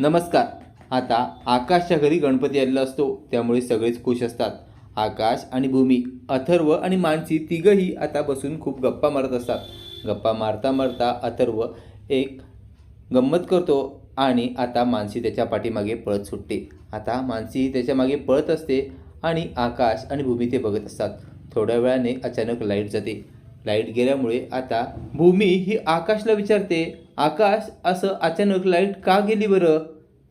नमस्कार. आता आकाशच्या घरी गणपती आलेला असतो त्यामुळे सगळेच खुश असतात. आकाश आणि भूमी अथर्व आणि मानसी तिघंही आता बसून खूप गप्पा मारत असतात. गप्पा मारता मारता अथर्व एक गंमत करतो आणि आता मानसी त्याच्या पाठीमागे पळत सुटते. आता मानसी त्याच्यामागे पळत असते आणि आकाश आणि भूमी ते बघत असतात. थोड्या वेळाने अचानक लाइट जाते. लाइट गेल्यामुळे आता भूमी ही आकाशला विचारते आकाश असं अचानक लाइट का गेली बरं?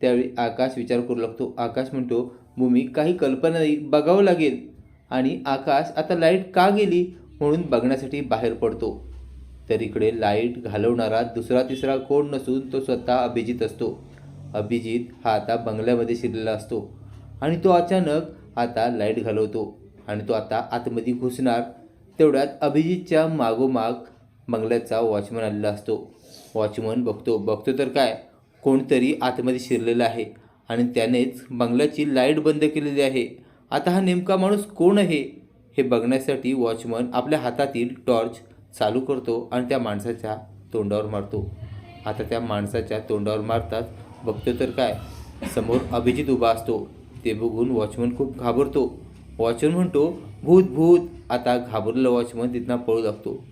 त्यावेळी आकाश विचार करू लागतो. आकाश म्हणतो भूमी काही कल्पना नाही बघावं लागेल. आणि आकाश आता लाइट का गेली? म्हणून बघण्यासाठी बाहेर पडतो. तर इकडे लाइट घालवणारा दुसरा तिसरा कोण नसून तो स्वतः अभिजित असतो. अभिजित हा आता बंगल्यामध्ये शिरलेला असतो. आणि तो अचानक आता लाइट घालवतो. आणि तो आता आतमध्ये घुसणार. तेवढ्यात अभिजितच्या मागोमाग बंगल्याचा वॉचमन आलेला असतो. वॉचमन बघतो बघतो तर काय? कोणतरी आतमध्ये शिरलेलं आहे आणि त्यानेच बंगल्याची लाइट बंद केलेली आहे. आता हा नेमका माणूस कोण आहे? हे बघण्यासाठी वॉचमन आपल्या हातातील टॉर्च चालू करतो आणि त्या माणसाच्या तोंडावर मारतो. आता त्या माणसाच्या तोंडावर मारताच बघतो तर काय? समोर अभिजित उभा असतो. ते बघून वॉचमन खूप घाबरतो. वॉचमन म्हणतो भूत भूत. आता घाबरलेला वॉचमन तिथनं पळू लागतो.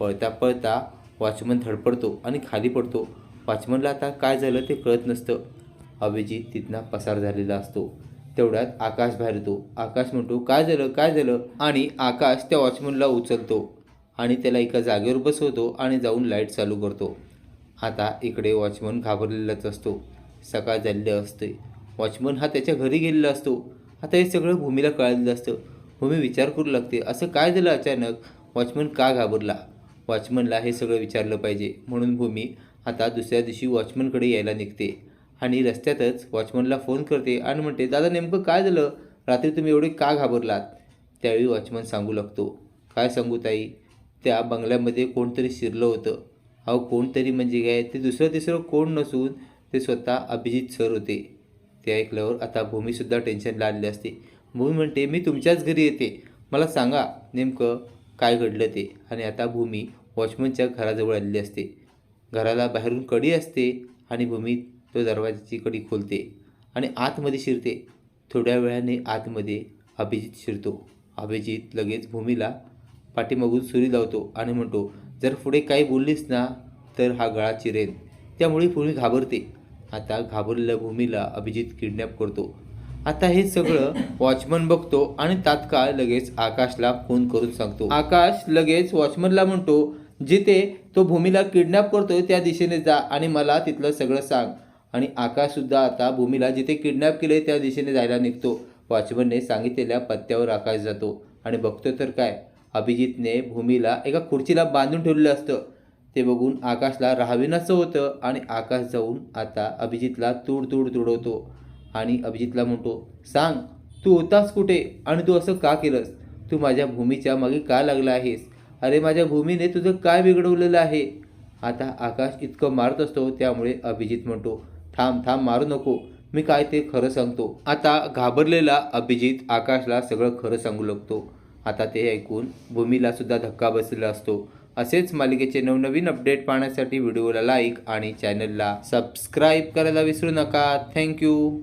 पळता पळता वॉचमन धडपडतो आणि खाली पडतो. वॉचमनला आता काय झालं ते कळत नसतं. अभिजित तिथनं पसार झालेला असतो. तेवढ्यात आकाश बाहेर येतो. आकाश म्हणतो काय झालं? काय झालं? आणि आकाश त्या वॉचमनला उचलतो आणि त्याला एका जागेवर बसवतो आणि जाऊन लाइट चालू करतो. आता इकडे वॉचमन घाबरलेलाच असतो. सकाळ झालेली असते. वॉचमन हा त्याच्या घरी गेलेला असतो. आता हे सगळं भूमीला कळालेलं असतं. भूमी विचार करू लागते असं काय झालं अचानक? वॉचमन का घाबरला? वॉचमनला हे सगळं विचारलं पाहिजे. म्हणून भूमी आता दुसऱ्या दिवशी वॉचमनकडे यायला निघते. आणि रस्त्यातच वॉचमनला फोन करते आणि म्हणते दादा नेमकं काय झालं? रात्री तुम्ही एवढे का घाबरलात? त्यावेळी वॉचमन सांगू लागतो काय सांगू ताई? त्या बंगल्यामध्ये कोणतरी शिरलं होतं. अहो कोणतरी म्हणजे काय? ते दुसरं तिसरं कोण नसून ते स्वतः अभिजित सर होते. ते ऐकल्यावर आता भूमीसुद्धा टेन्शनला आलेली असते. भूमी म्हणते मी तुमच्याच घरी येते. मला सांगा नेमकं काय घडलं ते? आणि आता भूमी वॉचमनच्या घराजवळ आलेली असते. घराला बाहेरून कडी असते आणि भूमी तो दरवाजाची कडी खोलते आणि आतमध्ये शिरते. थोड्या वेळाने आतमध्ये अभिजित शिरतो. अभिजित लगेच भूमीला पाठीमागून सुरी लावतो आणि म्हणतो जर पुढे काही बोललीस ना तर हा गळा चिरेन त्यामुळे भूमी घाबरते. आता घाबरलेल्या भूमीला अभिजित किडनॅप करतो. आता हे सगळं वॉचमन बघतो आणि तात्काळ लगेच आकाशला फोन करून सांगतो. आकाश लगेच वॉचमनला म्हणतो जिथे तो भूमीला किडनॅप करतोय त्या दिशेने जा आणि मला तिथलं सगळं सांग. आणि आकाशसुद्धा आता भूमीला जिथे किडनॅप केले त्या दिशेने जायला निघतो. वॉचमनने सांगितलेल्या पत्त्यावर आकाश जातो. आणि बघतो तर काय? अभिजितने भूमीला एका खुर्चीला बांधून ठेवलेलं असतं. ते बघून आकाशला राहावीनाचं होतं आणि आकाश जाऊन आता अभिजितला तूड तूड तुडवतो. आणि अभिजितला म्हणतो सांग तू होतास कुठे? आणि तू असं का केलंस? तू माझ्या भूमीच्या मागे का लागला आहेस? अरे माझ्या भूमीने तुझं काय बिघडवलेलं आहे? आता आकाश इतकं मारत असतो त्यामुळे अभिजित म्हणतो थांब थांब मारू नको. मी काय ते खरं सांगतो. आता घाबरलेला अभिजित आकाशला सगळं खरं सांगू लागतो. आता ते ऐकून भूमीला सुद्धा धक्का बसलेला असतो. असेच मालिकेचे नवनवीन अपडेट पाहण्यासाठी व्हिडिओला लाईक आणि चॅनलला सबस्क्राईब करायला विसरू नका. थँक्यू.